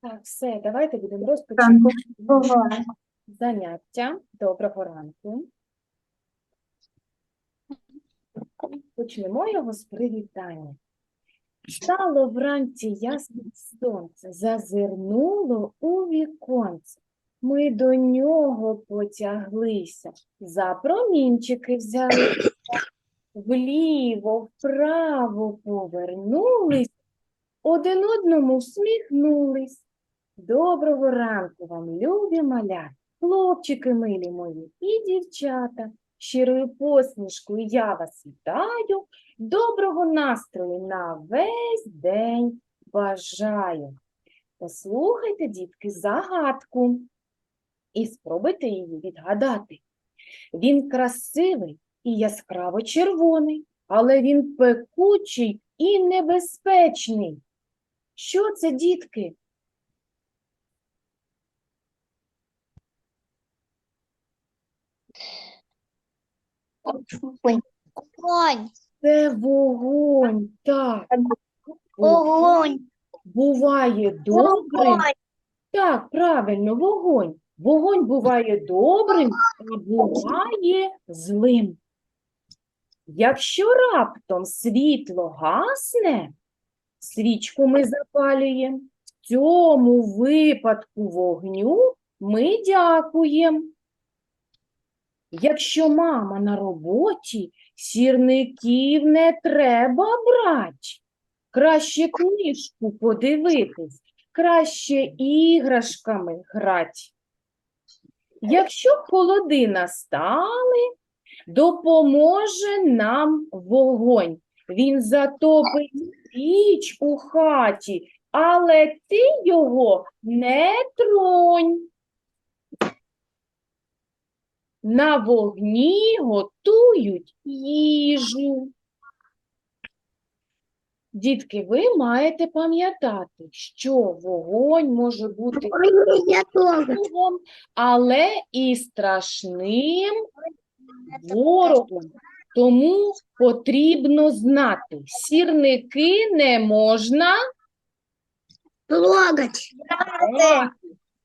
Так, все, давайте будемо розпочинати заняття. Доброго ранку. Почнемо його з привітання. Стало вранці ясне сонце, зазирнуло у віконце. Ми до нього потяглися, за промінчики взялися, вліво, вправо повернулись, один одному всміхнулись. Доброго ранку вам, любі маля, хлопчики милі мої і дівчата. Щирою посмішкою я вас вітаю, доброго настрою на весь день бажаю. Послухайте, дітки, загадку і спробуйте її відгадати. Він красивий і яскраво червоний, але він пекучий і небезпечний. Що це, дітки? Огонь. Це вогонь. Так. Огонь. Буває добрим. Так, правильно, вогонь. Вогонь буває добрим, а буває злим. Якщо раптом світло гасне, свічку ми запалюємо. В цьому випадку вогню ми дякуємо. Якщо мама на роботі, сірників не треба брать. Краще книжку подивитись, краще іграшками грать. Якщо холоди настали, допоможе нам вогонь. Він затопить піч у хаті, але ти його не тронь. На вогні готують їжу. Дітки, ви маєте пам'ятати, що вогонь може бути але і страшним ворогом. Тому потрібно знати, сірники не можна трогати,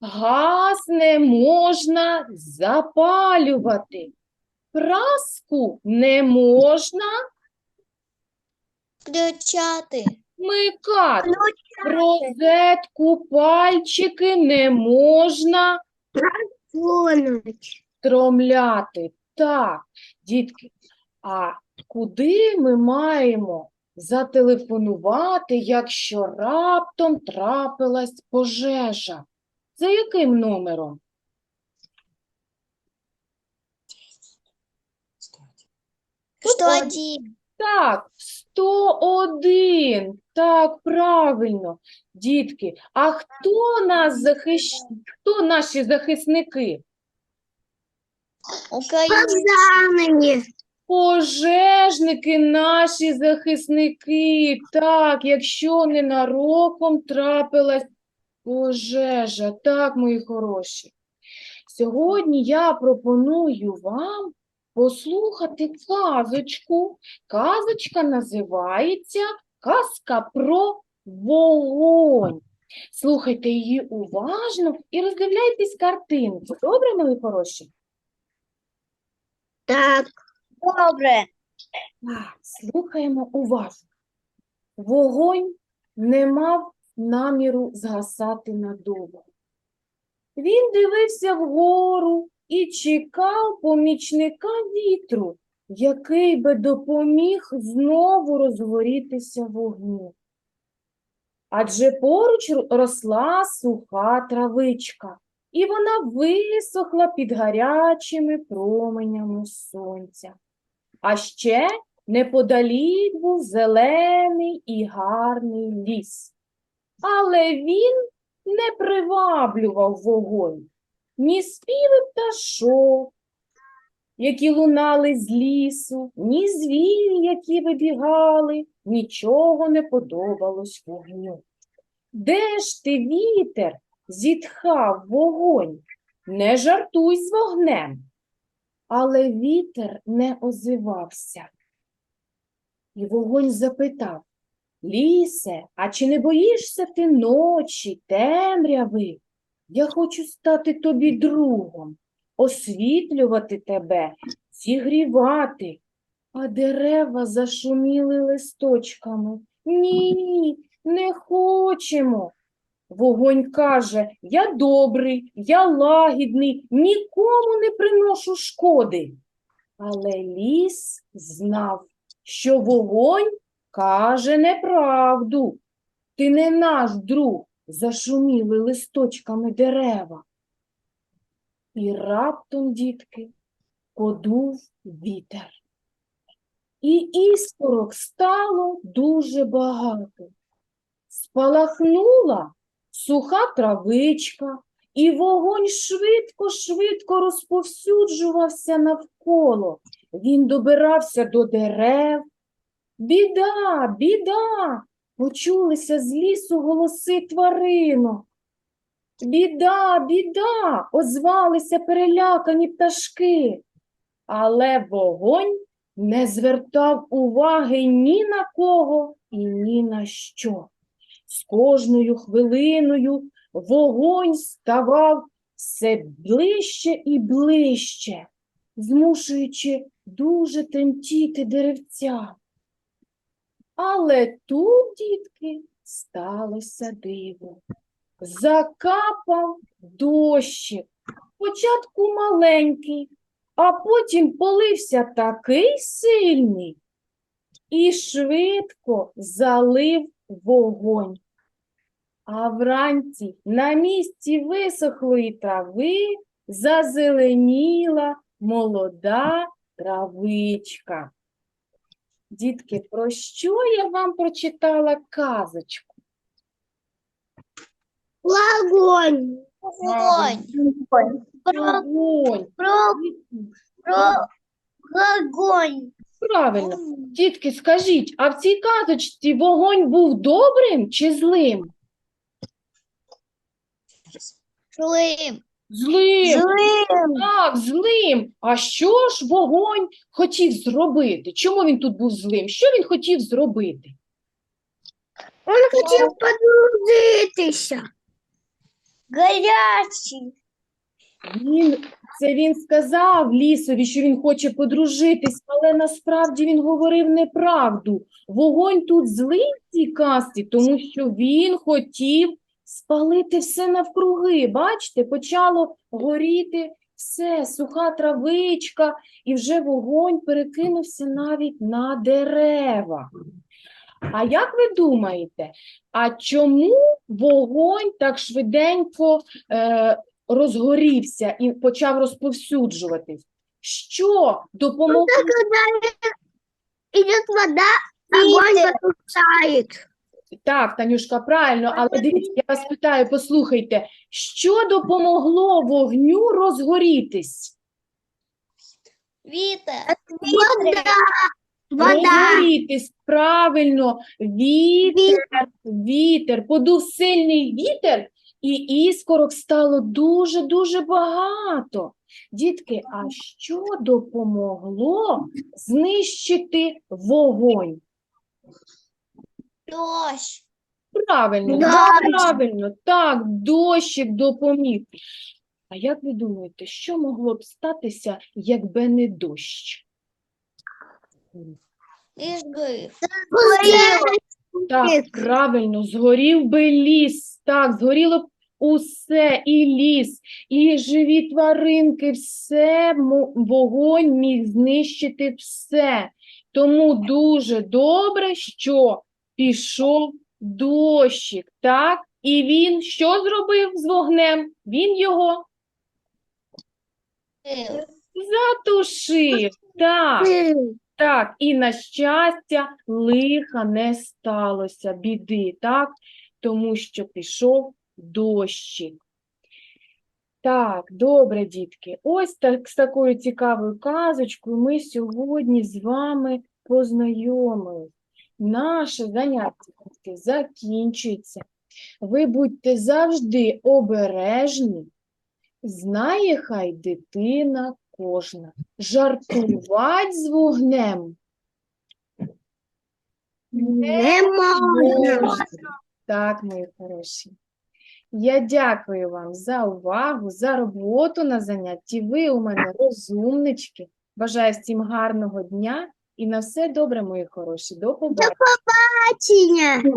газ не можна запалювати, праску не можна Включати. вмикати, розетку пальчики не можна Тронуть. Тромляти. Так, дітки, а куди ми маємо зателефонувати, якщо раптом трапилась пожежа? За яким номером? Один? Так, 101. Так, правильно. Дітки, а хто нас захищ... хто наші захисники? Пожарные. Пожежники, наші захисники. Так, якщо ненароком трапилась пожежа. Так, мої хороші. Сьогодні я пропоную вам послухати казочку. Казочка називається Казка про вогонь. Слухайте її уважно і роздивляйтесь картинку. Добре, мої хороші? Так. Добре. Так, слухаємо уважно. Вогонь не мав наміру згасати надовго. Він дивився вгору і чекав помічника вітру, який би допоміг знову розгорітися вогню. Адже поруч росла суха травичка, і вона висохла під гарячими променями сонця. А ще неподалік був зелений і гарний ліс. Але він не приваблював вогонь, ні співи пташок, які лунали з лісу, ні звірі, які вибігали, нічого не подобалось вогню. Де ж ти, вітер? Зітхав вогонь, не жартуй з вогнем. але вітер не озивався. І вогонь запитав, Лісе, а чи не боїшся ти ночі, темряви? Я хочу стати тобі другом, освітлювати тебе, зігрівати. А дерева зашуміли листочками. Ні, не хочемо. Вогонь каже, я добрий, я лагідний, нікому не приношу шкоди. Але ліс знав, що вогонь каже неправду. Ти не наш друг, зашуміли листочками дерева. І раптом, дітки, подув вітер. І іскорок стало дуже багато. Спалахнула суха травичка, і вогонь швидко-швидко розповсюджувався навколо. Він добирався до дерев. Біда, біда! Почулися з лісу голоси тваринок. Біда, біда! озвалися перелякані пташки. Але вогонь не звертав уваги ні на кого і ні на що. З кожною хвилиною вогонь ставав все ближче і ближче, змушуючи дуже тремтіти деревця. Але тут, дітки, сталося диво. Закапав дощик, спочатку маленький, а потім полився такий сильний і швидко залив вогонь. А вранці на місці висохлої трави зазеленіла молода травичка. Дітки, про що я вам прочитала казочку? Огонь. Огонь. Про, Вогонь. про, про огонь. Правильно. Дітки, скажіть, а в цій казочці вогонь був добрим чи злим? Злим. Злим. Злым. Так, злим. А що ж вогонь хотів зробити? Чому він тут був злим? Що він хотів зробити? Он хотел подружиться. Горячий. Він, це він сказав лісові, що він хоче подружитись, але насправді він говорив неправду. Вогонь тут злий в цій казці, тому що він хотів спалити все навкруги. Бачите, почало горіти все, суха травичка, і вже вогонь перекинувся навіть на дерева. А як ви думаєте, а чому вогонь так швиденько е, розгорівся і почав розповсюджуватись? Що допомогло? Когда идет вода, огонь потухает. Так, Танюшка, правильно, але дивіться, я вас питаю, послухайте, що допомогло вогню розгорітись? Вітер. Вода. Вода. Розгорітись, правильно, вітер, вітер, подув сильний вітер, і іскорок стало дуже-дуже багато. Дітки, а що допомогло знищити вогонь? Дощ. Правильно, Дощ. правильно, так, дощик допоміг. А як ви думаєте, що могло б статися, якби не дощ? Згорів. Так, правильно, згорів би ліс, так, згоріло б усе, і ліс, і живі тваринки, все вогонь міг знищити все. Тому дуже добре, що пішов дощик, так? І він що зробив з вогнем? Він його затушив. Так. Так, і на щастя, лиха не сталося, біди, так? Тому що пішов дощик. Так, добре, дітки. Ось так, з такою цікавою казочкою ми сьогодні з вами познайомились. Наше заняття закінчується. Ви будьте завжди обережні. Знає хай дитина кожна. Жартувати з вогнем Не можна. Так, мої хороші. Я дякую вам за увагу, за роботу на занятті. Ви у мене розумнички. Бажаю всім гарного дня і на все добре, мої хороші. До побачення. Бачення.